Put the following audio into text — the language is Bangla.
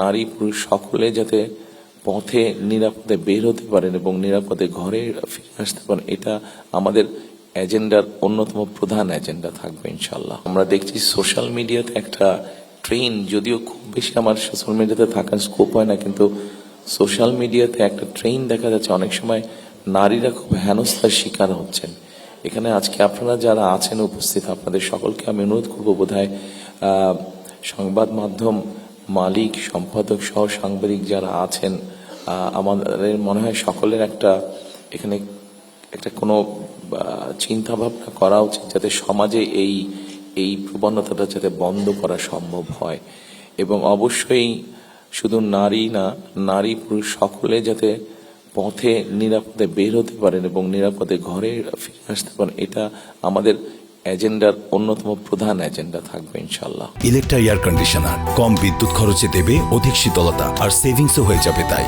নারী, পুরুষ সকলে যাতে পথে নিরাপদে বের হতে পারেন এবং নিরাপদে ঘরে ফিরে আসতে পারেন, এটা আমাদের এজেন্ডার অন্যতম প্রধান এজেন্ডা থাকবে ইনশাল্লাহ আমরা দেখছি সোশ্যাল মিডিয়াতে একটা ট্রেন, যদিও খুব বেশি আমার সোশ্যাল মিডিয়াতে থাকার স্কোপ হয় না, কিন্তু সোশ্যাল মিডিয়াতে একটা ট্রেন দেখা যাচ্ছে, অনেক সময় নারীরা খুব হেনস্থার শিকার হচ্ছেন। এখানে আজকে আপনারা যারা আছেন উপস্থিত, আপনাদের সকলকে আমি অনুরোধ করব বোধ সংবাদ মাধ্যম মালিক, সম্পাদক সহ সাংবাদিক যারা আছেন আমাদের মনে হয় সকলের একটা এখানে একটা কোনো চিন্তা ভাবনা করা উচিত যাতে সমাজে এই এই প্রবণতাটা যাতে বন্ধ করা সম্ভব হয়। এবং অবশ্যই শুধু নারী না, নারী পুরুষ সকলে যাতে পথে নিরাপদে বের হতে পারেন এবং নিরাপদে ঘরে ফিরে আসতে পারেন, এটা আমাদের এজেন্ডার অন্যতম প্রধান এজেন্ডা থাকবে ইনশাল্লাহ ইলেকট্রা এয়ার কন্ডিশনার কম বিদ্যুৎ খরচে দেবে, অধিক শীতলতা, আর সেভিংসও হয়ে যাবে তাই।